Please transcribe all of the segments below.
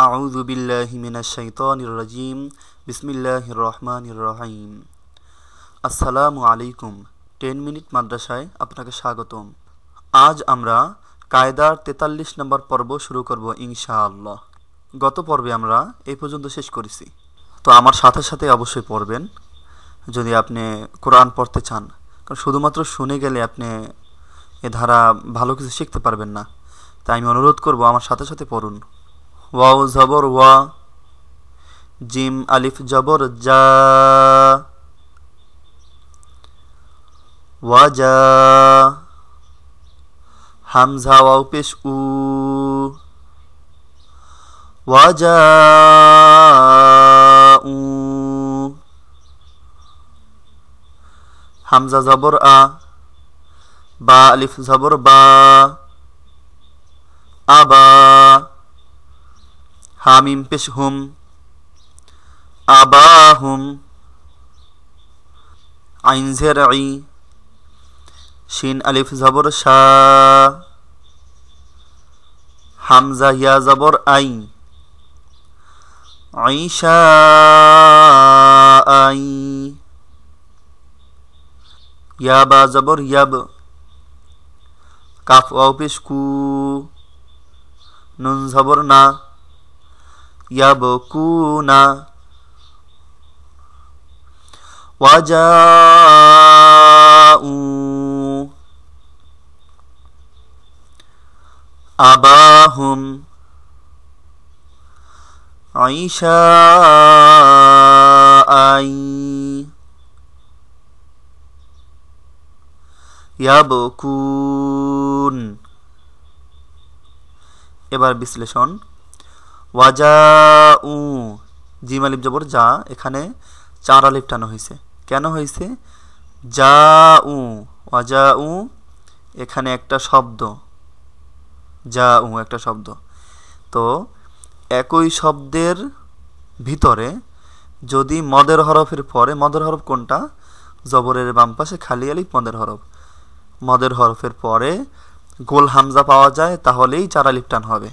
আউযু বিল্লাহি মিনাশ শাইতানির রাজিম বিসমিল্লাহির রহমানির রহিম আসসালামু আলাইকুম টেন মিনিট মাদ্রাসায় আপনাকে স্বাগতম। আজ আমরা কায়দার তেতাল্লিশ নম্বর পর্ব শুরু করব ইনশাআল্লাহ। গত পর্বে আমরা এই পর্যন্ত শেষ করেছি। তো আমার সাথে সাথে অবশ্যই পড়বেন। যদি আপনি কোরআন পড়তে চান, কারণ শুধুমাত্র শুনে গেলে আপনি এ ধারা ভালো কিছু শিখতে পারবেন না। তাই আমি অনুরোধ করব আমার সাথে সাথে পড়ুন। ওয়াও জবর ওয়া জিম আলিফ জবর জা ওয়াজা হামজা ওয়াও পেশ উ ওয়াজা উ হামজা জবর আ বা আলিফ জবর বা আবা হামিম পেশ হুম আবাহুম। আইন জের আই শিন আলিফ জবর শা। হামজা ইয়া জবর আই। আইশা আই। ইয়া বা জবর ইয়াব। কাফ ওয়াও পেশ কু নুন জবর না। ইয়াবকুনা وجاءوا أباهم عشاء يبكون এবার বিশ্লেষণ ওয়াজা উ জিম আলিফ জবর, যা এখানে চার আলিফ টানো হয়েছে। কেন হয়েছে? যা উ ওয়াজা উ এখানে একটা শব্দ। যা উ একটা শব্দ। তো একই শব্দের ভিতরে যদি মদের হরফের পরে, মদের হরফ কোনটা? জবরের বাম পাশে খালি আলিফ, মদের হরফ। মদের হরফের পরে গোল হামজা পাওয়া যায়, তাহলেই চার আলিফ টান হবে।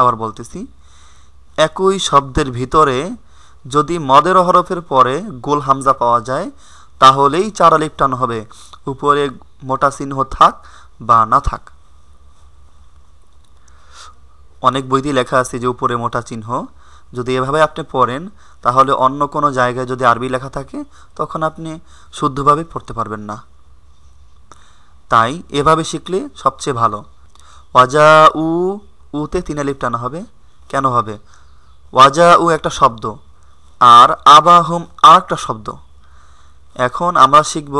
আবার বলতেছি একই শব্দের ভিতরে যদি মদের হরফের পরে গোল হামজা পাওয়া যায়, তাহলেই চার আলিফ টান হবে। উপরে মোটা চিহ্ন থাক বা না থাক। অনেক বইতে লেখা আছে যে উপরে মোটা চিহ্ন। যদি এভাবে আপনি পড়েন, তাহলে অন্য কোনো জায়গায় যদি আরবি লেখা থাকে, তখন আপনি শুদ্ধভাবে পড়তে পারবেন না। তাই এভাবে শিখলে সবচেয়ে ভালো। অজা উ, উতে তিন আলিফ টানা হবে। কেন হবে? ওয়াজা উ একটা শব্দ, আর আবাহম আর একটা শব্দ। এখন আমরা শিখব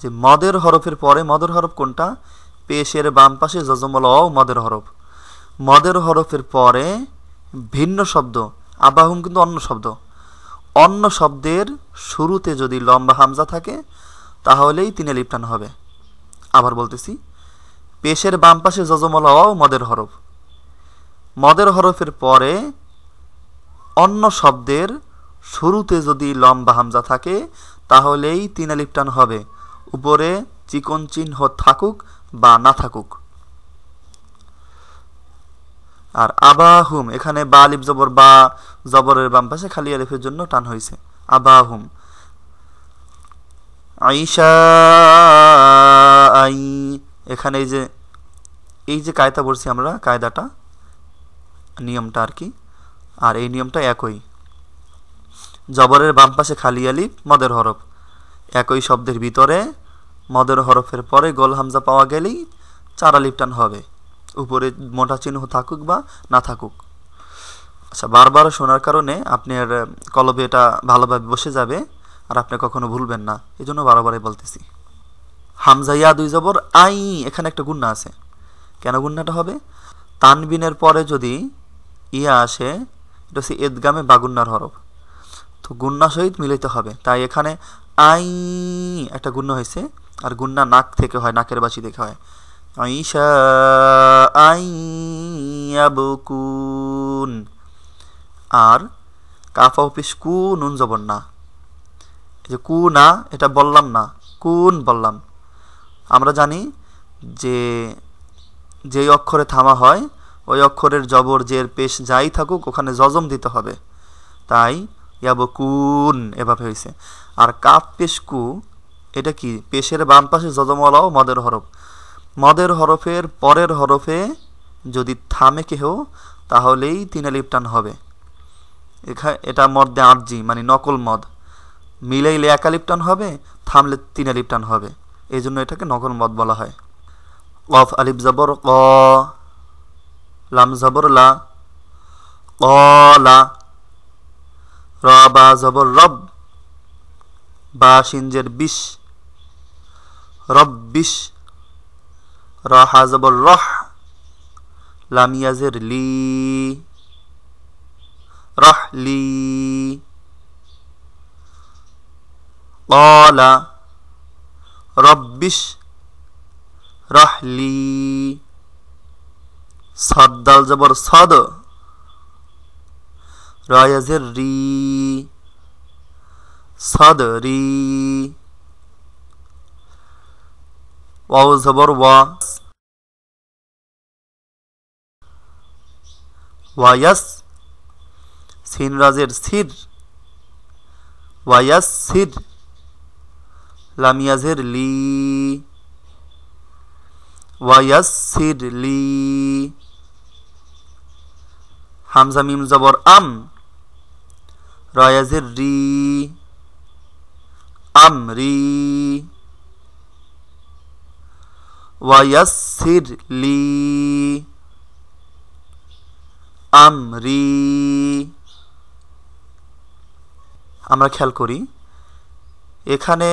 যে মদের হরফের পরে মদের হরফ কোনটা? পেশের বাম পাশে যজমল অ, মদের হরফ। মদের হরফের পরে ভিন্ন শব্দ, আবাহম কিন্তু অন্য শব্দ। অন্য শব্দের শুরুতে যদি লম্বা হামজা থাকে, তাহলেই তিনে লিপটান হবে। আবার বলতেছি, পেশের বাম পাশে যজমল অ, মদের হরফ। মদের হরফের পরে অন্য শব্দের শুরুতে যদি লম্বা হামজা থাকে, তাহলেই তিন আলিফ টান হবে। উপরে চিকন চিহ্ন থাকুক বা না থাকুক। আর আবাহুম এখানে বা আলিফ জবর বা জবরের বাম পাশে খালি আলিফের জন্য টান হয়েছে। আবাহুম আইসা আই, এখানে এই যে এই যে কায়দা পড়ছি আমরা, কায়দাটা, নিয়মটা আর কি। আর এই নিয়মটা একই। জবরের বাম পাশে খালি আলিফ মদের হরফ। একই শব্দের ভিতরে মদের হরফের পরে গোল হামজা পাওয়া গেলেই চার আলিফ টান হবে। উপরে মোটা চিহ্ন থাকুক বা না থাকুক। আচ্ছা বারবার শোনার কারণে আপনার কলবে এটা ভালোভাবে বসে যাবে আর আপনি কখনো ভুলবেন না। এই জন্য বারবারই বলতেছি। হামজা, ইয়া, দুই জবর, আই, এখানে একটা গুন্না আছে। কেন গুন্নাটা হবে? তানবিনের পরে যদি ইয়া আসে এটা হচ্ছে এদগামে বাগুন্নার হরফ। তো গুন্না সহিত মিলিত হবে। তাই এখানে আই একটা গুণ্য হয়েছে, আর গুন্না নাক থেকে হয়, নাকের বাসি থেকে হয়। আইসা আইয়াবকুন আর কাফা অফিস কু নুন জবর না যে কু না, এটা বললাম না, কুন বললাম। আমরা জানি যে, যেই অক্ষরে থামা হয় ওই অক্ষরের জবর জের পেশ যাই থাকুক, ওখানে জজম দিতে হবে। তাই ইয়াবকুন, এভাবে হয়েছে আর কাপ পেশ কু এটা কি? পেশের বাম পাশে যজমওয়ালাও মদের হরফ। মদের হরফের পরের হরফে যদি থামে কেহ, তাহলেই তিন লিপটান হবে। এটা মদ্যে আরজি মানে নকল মদ। মিলাইলে একা লিপটান হবে, থামলে তিন লিপটান হবে। এই জন্য এটাকে নকল মদ বলা হয়। কফ আলিফ জবর ক। লাম জবর লা, কলা র বা জবর রব, বা সিনজের বিশ রব বিশ রহা জবর রহ লামিয়াজের লি, রহ লি, কলা, রব্বিশ রহলি সদ্দাল জবর সদ। রয়াজের রি সাদ রি ওয়াও জবর ওয়া। ওয়ায়াস। সিন রাজের সির। ওয়ায়াস সির। লামিয়াজের লি। ওয়ায়াসির লি। হামজা মিম জবর আম, রয়াজের রি আমরি ওয়ায়াসির লি আমরি আমরা খেয়াল করি, এখানে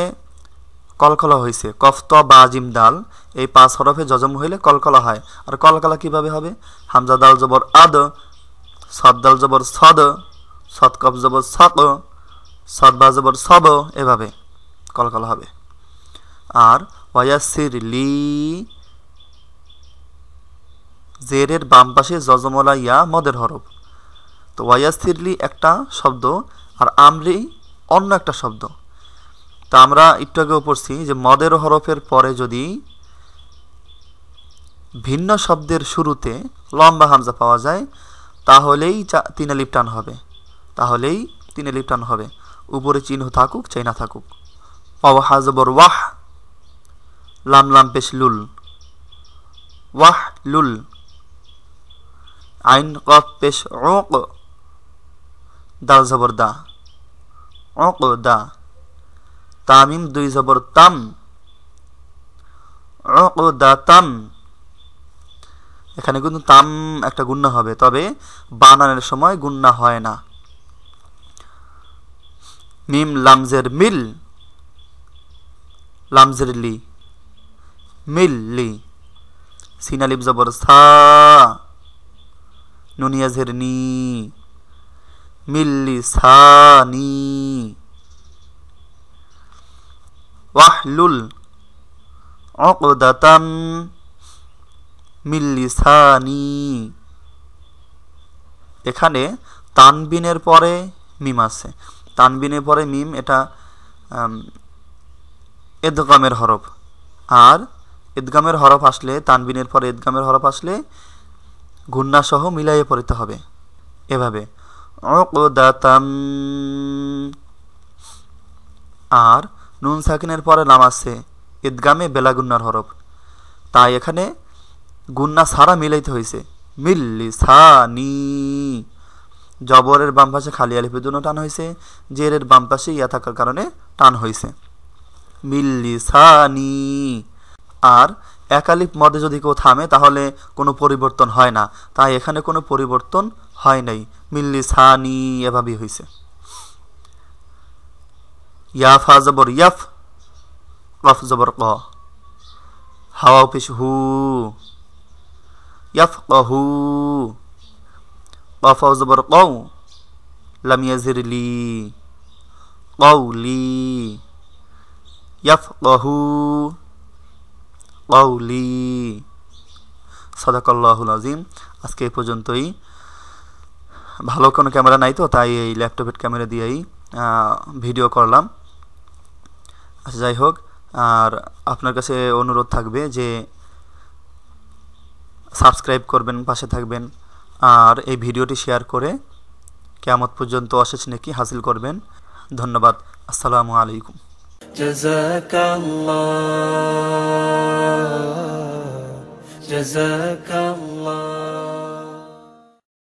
কলকলা হয়েছে কফত, বা, জিম, দাল, এই পাঁচ হরফে জজম হইলে কলকলা হয়। আর কলকলা কীভাবে হবে? হামজা, দাল, জবর, আদ সদ দাল জবর সদ সদ কফ জবর সক সদ বা জবর সব, এভাবে কলকলা হবে। আর ওয়াসির লি, জেরের বাম পাশে জজমলা ইয়া মদের হরফ। তো ওয়াসিরলি একটা শব্দ আর আমরি অন্য একটা শব্দ। তা আমরা একটু আগেও পড়ছি যে মদের হরফের পরে যদি ভিন্ন শব্দের শুরুতে লম্বা হামজা পাওয়া যায় তাহলেই তিনে লিপটান হবে। তাহলেই তিনে লিপটান হবে। উপরে চিহ্ন থাকুক চাই না থাকুক। পাওয়া হাজবর ওয়াহ! লাম লাম পেশ লুল। ওয়াহ! লুল। আইন কফ পেশ ওক দাল জবর দা। ওক দা। তামিম দুই জবর তাম। তাম। এখানে কিন্তু তাম একটা গুন্না হবে, তবে বানানের সময় গুন্না হয় না। মিম লামজের মিল, লামজের লি, মিল লি সিনালিপ জবর সা নুনিয়াজের নি মিল্লি সানি ওয়াহলুল অকদাতাম মিল্লিসানি। এখানে তানবিনের পরে মিম আছে। তানবিনের পরে মিম এটা এদগামের হরফ। আর এদগামের হরফ আসলে, তানবিনের পরে এদগামের হরফ আসলে ঘূর্ণা সহ মিলাইয়ে পড়তে হবে। এভাবে। অকদাতাম আর নুন সাকিনের পরে নাম আছে ঈদগামে বেলাগুন্নার হরফ। তাই এখানে গুন্না সারা মিলাইতে হয়েছে মিল্লি সানি। জবরের বাম পাশে খালি আলিফের জন্য টান হয়েছে জেরের বাম পাশে ইয়া থাকার কারণে টান হয়েছে মিল্লি সানি। আর একালিপ মদে যদি কেউ থামে, তাহলে কোনো পরিবর্তন হয় না। তাই এখানে কোনো পরিবর্তন হয় নাই। মিল্লি সানি, এভাবেই হয়েছে ইয়া ফা জবর, ইয়াফ। কফ জবর ক। হাওয়া পেশ হু। ইয়াফ কহু কফ জবর কৌ লাম ইয়াজির লি কৌলি ইয়াফ কহু কৌলি সদাকল্লাহুল আজিম আজকে এই পর্যন্তই। ভালো কোনো ক্যামেরা নাই তো, তাই এই ল্যাপটপের ক্যামেরা দিয়েই ভিডিও করলাম। আচ্ছা যাই হোক, আর আপনার কাছে অনুরোধ থাকবে যে সাবস্ক্রাইব করবেন পাশে থাকবেন আর এই ভিডিওটি শেয়ার করে কেয়ামত পর্যন্ত অশেষ নেকি হাসিল করবেন ধন্যবাদ আসসালামু আলাইকুম جزاك الله جزاك الله